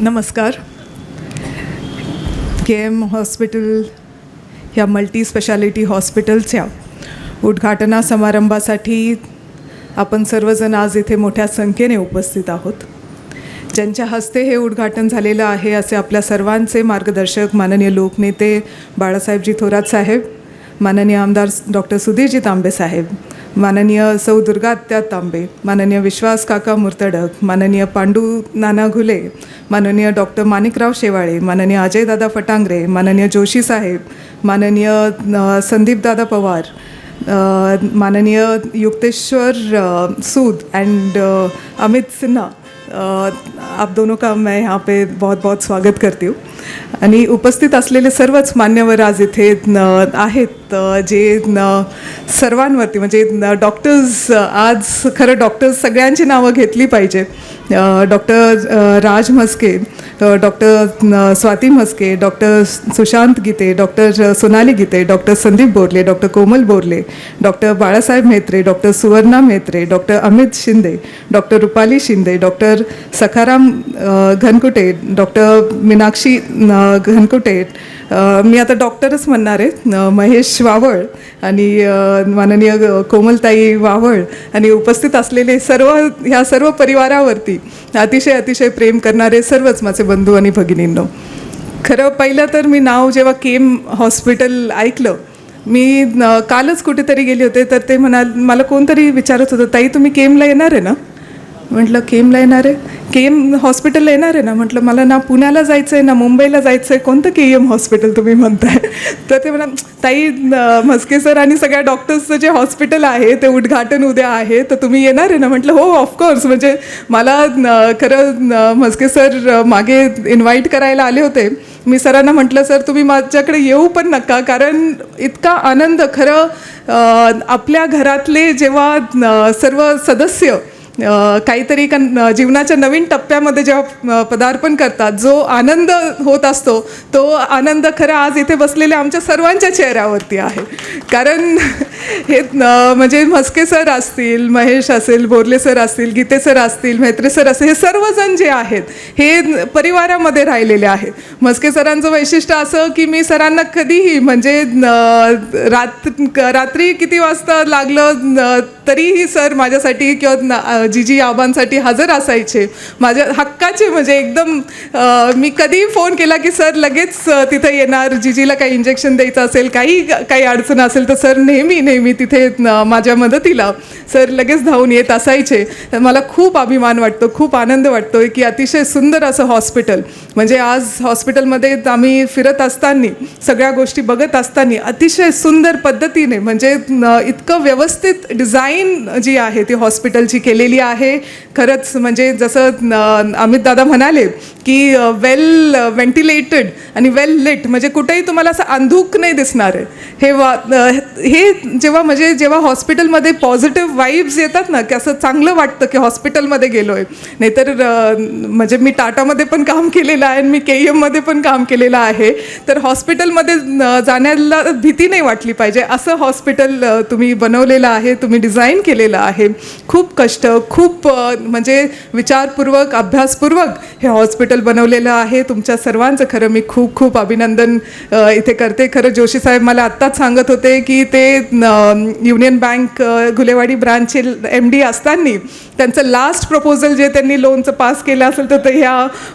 नमस्कार. K M hospital ह्या multi speciality हॉस्पिटलच्या उद्घाटना समारंभासाठी आपण सर्वजण आज इथे मोठ्या संख्येने उपस्थित आहोत. ज्यांच्या हस्ते हे उद्घाटन झालेलं आहे असे आपल्या सर्वांचे मार्गदर्शक माननीय लोकनेते बाळासाहेबजी थोरात साहेब माननीय आमदार डॉक्टर सुधीरजी तांबे साहेब माननीय सौ दुर्गात्या तांबे माननीय विश्वास काका मुर्तडक माननीय पांडू नाना घुले माननीय डॉक्टर माणिकराव शेवाळे माननीय अजयदादा फटांगरे माननीय जोशी साहेब माननीय संदीपदादा पवार माननीय युक्तेश्वर सूद अँड अमित सिन्हा. आप दोनों का मैं यहाँ पे बहुत बहुत स्वागत करती हूँ। आणि उपस्थित असलेले सर्वच मान्यवर आज इथे आहेत जे न सर्वांवरती म्हणजे न डॉक्टर्स आज खरं डॉक्टर्स सगळ्यांची नावं घेतली पाहिजे doctor Raj Mhaske doctor Swati Mhaske doctor Sushant Gite doctor Sonali Gite doctor Sandeep Borle doctor Komal Borle doctor Balasaheb Mhetre doctor Suvarna Mhetre doctor Amit Shinde doctor Rupali Shinde doctor Sakharam Ghankute doctor Meenakshi Ghankute मी आता डॉक्टरच म्हणणार आहे महेश वावळ आणि माननीय कोमलताई वावळ आणि उपस्थित असलेले सर्व ह्या सर्व परिवारावरती अतिशय अतिशय प्रेम करणारे सर्वच माझे बंधू आणि भगिनींनो. खरं पहिलं तर मी नाव जेव्हा केम हॉस्पिटल ऐकलं मी कालच कुठेतरी गेले होते तर ते म्हणाल मला कोणतरी विचारत होतं ताई तुम्ही केमला येणार आहे ना? म्हटलं केमला येणार आहे? केम हॉस्पिटलला येणार आहे ना. म्हटलं मला ना पुण्याला जायचं आहे ना मुंबईला जायचं आहे कोणतं के एम हॉस्पिटल तुम्ही म्हणताय? तर ते म्हणा ताई म्हस्के सर आणि सगळ्या डॉक्टर्सचं जे हॉस्पिटल आहे ते उद्घाटन उद्या आहे. तर तुम्ही येणार आहे ना? म्हटलं हो ऑफकोर्स म्हणजे मला खरं म्हस्के सर मागे इन्व्हाइट करायला आले होते. मी सरांना म्हटलं सर तुम्ही माझ्याकडे येऊ पण नका. कारण इतका आनंद खरं आपल्या घरातले जेव्हा सर्व सदस्य काहीतरी कन जीवनाच्या नवीन टप्प्यामध्ये जेव्हा पदार्पण करतात जो आनंद होत असतो तो आनंद खरा आज इथे बसलेल्या आमच्या सर्वांच्या चेहऱ्यावरती आहे. कारण हे म्हणजे म्हस्के सर असतील महेश असेल बोरले सर असतील गीते सर असतील म्हेत्रे सर असतील हे सर्वजण जे आहेत हे परिवारामध्ये राहिलेले आहेत. म्हस्के सरांचं वैशिष्ट्य असं की मी सरांना कधीही म्हणजे रात्र रात रात्री किती वाजता लागलं तरीही सर माझ्यासाठी किंवा जीजी आबांसाठी हजर असायचे. माझ्या हक्काचे म्हणजे एकदम मी कधीही फोन केला की सर लगेच तिथे येणार जीजीला काही इंजेक्शन द्यायचं असेल काही काही अडचण असेल तर सर नेहमी नेहमी तिथे माझ्या मदतीला सर लगेच धावून येत असायचे. तर मला खूप अभिमान वाटतो खूप आनंद वाटतो की अतिशय सुंदर असं हॉस्पिटल. म्हणजे आज हॉस्पिटलमध्ये आम्ही फिरत असताना सगळ्या गोष्टी बघत असताना अतिशय सुंदर पद्धतीने म्हणजे इतकं व्यवस्थित डिझाईन जी आहे ती हॉस्पिटलची केलेली आहे. खरंच म्हणजे जसं अमित दादा म्हणाले की वेल व्हेंटिलेटेड आणि वेल लिट म्हणजे कुठेही तुम्हाला असं अंधूक नाही दिसणार आहे. हे वा हे जेव्हा म्हणजे जेव्हा हॉस्पिटलमध्ये पॉझिटिव्ह वाईब्स येतात ना की असं चांगलं वाटतं की हॉस्पिटलमध्ये गेलो आहे नाहीतर म्हणजे मी टाटामध्ये पण काम केलेलं आहे आणि मी के एममध्ये पण काम केलेलं आहे. तर हॉस्पिटलमध्ये जाण्याला भीती नाही वाटली पाहिजे. असं हॉस्पिटल तुम्ही बनवलेलं आहे तुम्ही डिझाईन केलेलं आहे. खूप कष्ट खूप म्हणजे विचारपूर्वक अभ्यासपूर्वक हे हॉस्पिटल बनवलेलं आहे. तुमच्या सर्वांचं खरं मी खूप खूप अभिनंदन इथे करते. खरं जोशी साहेब मला आत्ताच सांगत होते की ते युनियन बँक घुलेवाडी ब्रांचचे एम डी असताना त्यांचं लास्ट प्रपोजल जे त्यांनी लोनचं पास केलं असेल तर ते ह्या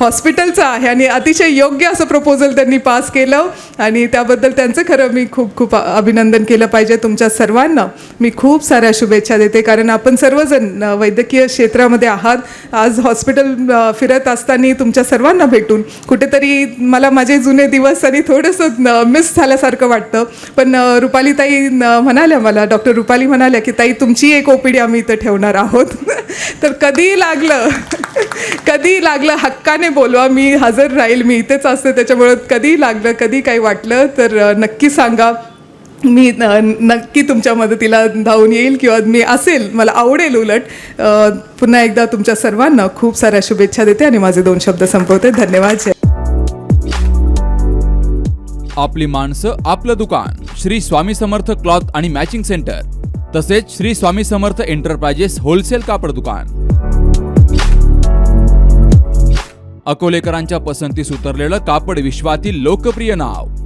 हॉस्पिटलचं आहे आणि अतिशय योग्य असं प्रपोजल त्यांनी पास केलं आणि त्याबद्दल त्यांचं खरं मी खूप खूप अभिनंदन केलं पाहिजे. तुमच्या सर्वांना मी खूप साऱ्या शुभेच्छा देते. कारण आपण सर्वजण वैद्यकीय क्षेत्रामध्ये आहात. आज हॉस्पिटल फिरत असताना तुमच्या सर्वांना भेटून कुठेतरी मला माझे जुने दिवस आणि थोडंसं मिस झाल्यासारखं वाटतं. पण रुपाली रुपालीताई म्हणाल्या मला डॉक्टर रुपाली म्हणाल्या की ताई तुमची एक ओपीडी आम्ही इथं ठेवणार आहोत. तर कधी लागलं कधी लागलं हक्काने बोलवा. मी हजर राहील मी इथेच असते. त्याच्यामुळं कधी लागलं कधी काही वाटलं तर नक्की सांगा. मी न- नक्की तुमच्या मदतीला धावून येईल किंवा मी असेल मला आवडेल उलट. पुन्हा एकदा तुमच्या सर्वांना खूप साऱ्या शुभेच्छा देते आणि माझे दोन शब्द संपवते. धन्यवाद. आपली माणसं आपलं दुकान. श्री स्वामी समर्थ क्लॉथ आणि मॅचिंग सेंटर. तसेच श्री स्वामी समर्थ एंटरप्राइजेस होलसेल कापड दुकान. अकोलेकरांच्या पसंतीस उतरलेलं कापड विश्वातील लोकप्रिय नाव.